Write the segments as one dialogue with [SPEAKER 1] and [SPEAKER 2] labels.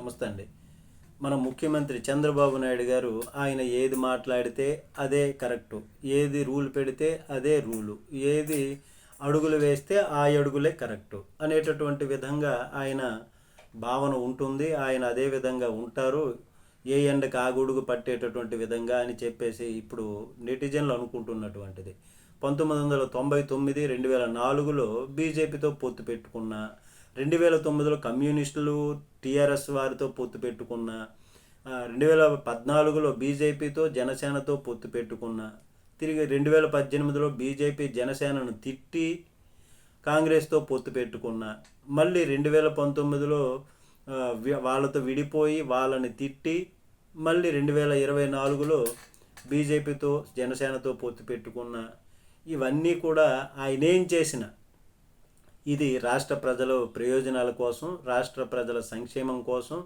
[SPEAKER 1] నమస్తే అండి. మన ముఖ్యమంత్రి చంద్రబాబు నాయుడు గారు ఆయన ఏది మాట్లాడితే అదే కరెక్టు. ఏది రూల్ పెడితే అదే రూలు. ఏది అడుగులు వేస్తే ఆ అడుగులే కరెక్టు అనేటటువంటి విధంగా ఆయన భావన ఉంటుంది. ఆయన అదే విధంగా ఉంటారు. ఏ ఎండకు ఆ గొడుగు పట్టేటటువంటి విధంగా అని చెప్పేసి ఇప్పుడు నెటిజన్లు అనుకుంటున్నటువంటిది. పంతొమ్మిది వందల తొంభై తొమ్మిది రెండు వేల నాలుగులో బీజేపీతో పొత్తు పెట్టుకున్న రెండు వేల తొమ్మిదిలో కమ్యూనిస్టులు టీఆర్ఎస్ వారితో పొత్తు పెట్టుకున్న రెండు వేల పద్నాలుగులో బీజేపీతో జనసేనతో పొత్తు పెట్టుకున్న తిరిగి రెండు వేల పద్దెనిమిదిలో బీజేపీ జనసేనను తిట్టి కాంగ్రెస్తో పొత్తు పెట్టుకున్న మళ్ళీ రెండు వేల పంతొమ్మిదిలో వాళ్ళతో విడిపోయి వాళ్ళని తిట్టి మళ్ళీ రెండు వేల ఇరవై నాలుగులో బీజేపీతో జనసేనతో పొత్తు పెట్టుకున్న ఇవన్నీ కూడా ఆయన ఏం చేసిన ఇది రాష్ట్ర ప్రజల ప్రయోజనాల కోసం రాష్ట్ర ప్రజల సంక్షేమం కోసం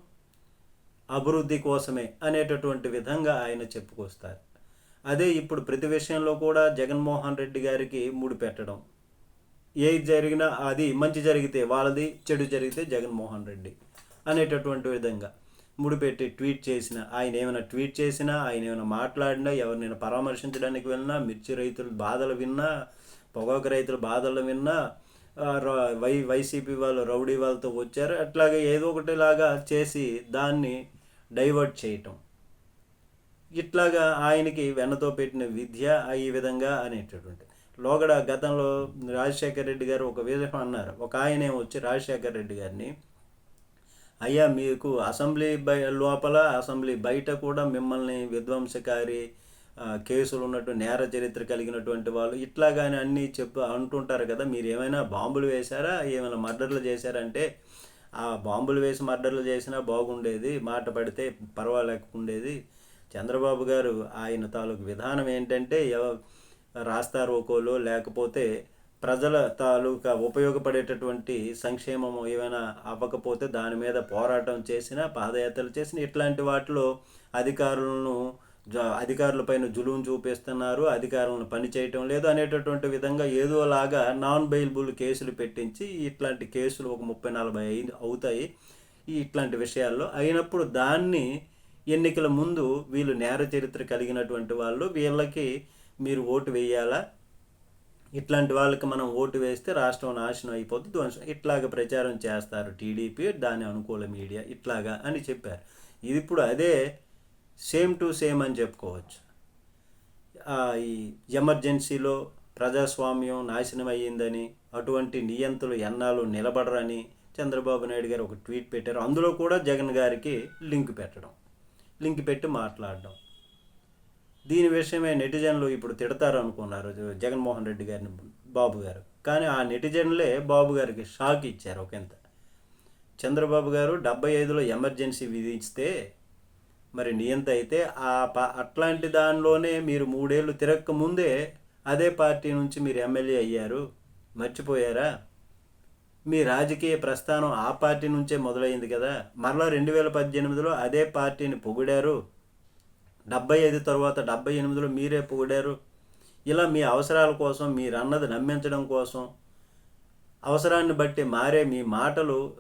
[SPEAKER 1] అభివృద్ధి కోసమే అనేటటువంటి విధంగా ఆయన చెప్పుకొస్తారు. అదే ఇప్పుడు ప్రతి విషయంలో కూడా జగన్మోహన్ రెడ్డి గారికి ముడి పెట్టడం. ఏది జరిగినా అది మంచి జరిగితే వాళ్ళది చెడు జరిగితే జగన్మోహన్ రెడ్డి అనేటటువంటి విధంగా ముడిపెట్టి ట్వీట్ చేసిన ఆయన ఏమైనా ట్వీట్ చేసినా ఆయన ఏమైనా మాట్లాడినా ఎవరినైనా పరామర్శించడానికి వెళ్ళినా మిర్చి రైతుల బాధలు విన్నా పొగాకు రైతుల బాధలు విన్నా వై వైసీపీ వాళ్ళు రౌడీ వాళ్ళతో వచ్చారు. అట్లాగే ఏదో ఒకటిలాగా చేసి దాన్ని డైవర్ట్ చేయటం. ఇట్లాగా ఆయనకి వెన్నతో పెట్టిన విద్య ఈ విధంగా అనేటటువంటి. లోగడ గతంలో రాజశేఖర రెడ్డి గారు ఒక విధంగా అన్నారు. ఒక ఆయనే వచ్చి రాజశేఖర రెడ్డి గారిని అయ్యా మీకు అసెంబ్లీ బయ లోపల అసెంబ్లీ బయట కూడా మిమ్మల్ని విధ్వంసకారి కేసులు ఉన్నట్టు నేర చరిత్ర కలిగినటువంటి వాళ్ళు ఇట్లాగానే అన్నీ చెప్పు అంటుంటారు కదా మీరు ఏమైనా బాంబులు వేశారా? ఏమైనా మర్డర్లు చేశారంటే ఆ బాంబులు వేసి మర్డర్లు చేసినా బాగుండేది మాట పడితే పర్వాలేకుండేది. చంద్రబాబు గారు ఆయన తాలూకు విధానం ఏంటంటే ఎవ- రాస్తా లేకపోతే ప్రజల తాలూకా ఉపయోగపడేటటువంటి సంక్షేమం ఏమైనా అవ్వకపోతే దాని మీద పోరాటం చేసిన పాదయాత్రలు చేసిన ఇట్లాంటి వాటిలో అధికారులను అధికారులపైన జులుం చూపిస్తున్నారు అధికారులను పని చేయటం లేదు అనేటటువంటి విధంగా ఏదోలాగా నాన్ బెయిల్బుల్ కేసులు పెట్టించి ఇట్లాంటి కేసులు ఒక ముప్పై నలభై ఐదు అవుతాయి ఈ ఇట్లాంటి విషయాల్లో. అయినప్పుడు దాన్ని ఎన్నికల ముందు వీళ్ళు నేర చరిత్ర కలిగినటువంటి వాళ్ళు వీళ్ళకి మీరు ఓటు వేయాలా? ఇట్లాంటి వాళ్ళకి మనం ఓటు వేస్తే రాష్ట్రం నాశనం అయిపోతుంది ధ్వంసం. ఇట్లాగ ప్రచారం చేస్తారు టీడీపీ దాని అనుకూల మీడియా ఇట్లాగా అని చెప్పారు. ఇది ఇప్పుడు అదే సేమ్ టు సేమ్ అని చెప్పుకోవచ్చు. ఈ ఎమర్జెన్సీలో ప్రజాస్వామ్యం నాశనం అయ్యిందని అటువంటి నియంత్రులు ఎన్నాళ్ళు నిలబడరని చంద్రబాబు నాయుడు గారు ఒక ట్వీట్ పెట్టారు. అందులో కూడా జగన్ గారికి లింక్ పెట్టడం లింక్ పెట్టి మాట్లాడడం. దీని విషయమే నెటిజన్లు ఇప్పుడు తిడతారు అనుకున్నారు జగన్మోహన్ రెడ్డి గారిని బాబు గారు. కానీ ఆ నెటిజన్లే బాబు గారికి షాక్ ఇచ్చారు ఒకంత చంద్రబాబు గారు డెబ్బై ఐదులో ఎమర్జెన్సీ విధిస్తే మరి నియంత అయితే ఆ ప అట్లాంటి దానిలోనే మీరు మూడేళ్ళు తిరక్క ముందే అదే పార్టీ నుంచి మీరు ఎమ్మెల్యే అయ్యారు. మర్చిపోయారా? మీ రాజకీయ ప్రస్థానం ఆ పార్టీ నుంచే మొదలైంది కదా. మరలా రెండు వేల పద్దెనిమిదిలో అదే పార్టీని పొగిడారు. డెబ్బై ఐదు తర్వాత డెబ్బై ఎనిమిదిలో మీరే పొగిడారు. ఇలా మీ అవసరాల కోసం మీరు అన్నది నమ్మించడం కోసం అవసరాన్ని బట్టి మారే మీ మాటలు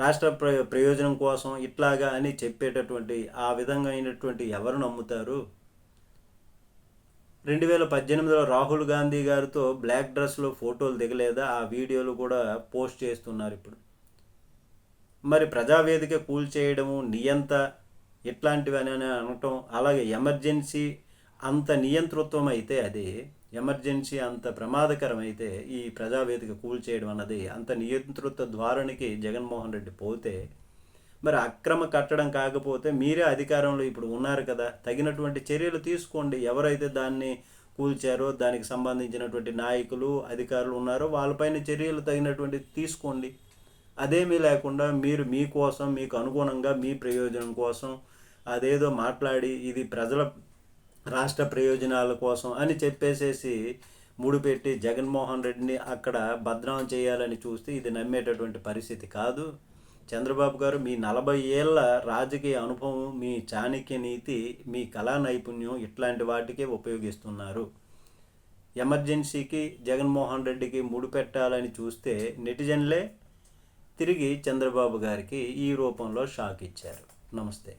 [SPEAKER 1] రాష్ట్ర ప్రయోజనం కోసం ఇట్లాగా అని చెప్పేటటువంటి ఆ విధంగా అయినటువంటి ఎవరు నమ్ముతారు? రెండు వేల పద్దెనిమిదిలో రాహుల్ గాంధీ గారితో బ్లాక్ డ్రెస్లో ఫోటోలు దిగలేదా? ఆ వీడియోలు కూడా పోస్ట్ చేస్తున్నారు ఇప్పుడు. మరి ప్రజావేదిక కూల్చేయడము నియంత ఇట్లాంటివి అని అనటం అలాగే ఎమర్జెన్సీ అంత నియంతృత్వం అయితే అది ఎమర్జెన్సీ అంత ప్రమాదకరమైతే ఈ ప్రజావేదిక కూల్చేయడం అన్నది అంత నియంతృత్వ ద్వారానికి జగన్మోహన్ రెడ్డి పోతే మరి అక్రమ కట్టడం కాకపోతే మీరే అధికారంలో ఇప్పుడు ఉన్నారు కదా. తగినటువంటి చర్యలు తీసుకోండి. ఎవరైతే దాన్ని కూల్చారో దానికి సంబంధించినటువంటి నాయకులు అధికారులు ఉన్నారో వాళ్ళపైన చర్యలు తగినటువంటి తీసుకోండి. అదేమీ లేకుండా మీరు మీకోసం మీకు అనుగుణంగా మీ ప్రయోజనం కోసం అదేదో మాట్లాడి ఇది ప్రజల రాష్ట్ర ప్రయోజనాల కోసం అని చెప్పేసేసి ముడిపెట్టి జగన్మోహన్ రెడ్డిని అక్కడ భద్రం చేయాలని చూస్తే ఇది నమ్మేటటువంటి పరిస్థితి కాదు. చంద్రబాబు గారు మీ నలభై ఏళ్ళ రాజకీయ అనుభవం మీ చాణక్య నీతి మీ కళా నైపుణ్యం ఇట్లాంటి వాటికే ఉపయోగిస్తున్నారు. ఎమర్జెన్సీకి జగన్మోహన్ రెడ్డికి ముడిపెట్టాలని చూస్తే నెటిజన్లే తిరిగి చంద్రబాబు గారికి ఈ రూపంలో షాక్ ఇచ్చారు. నమస్తే.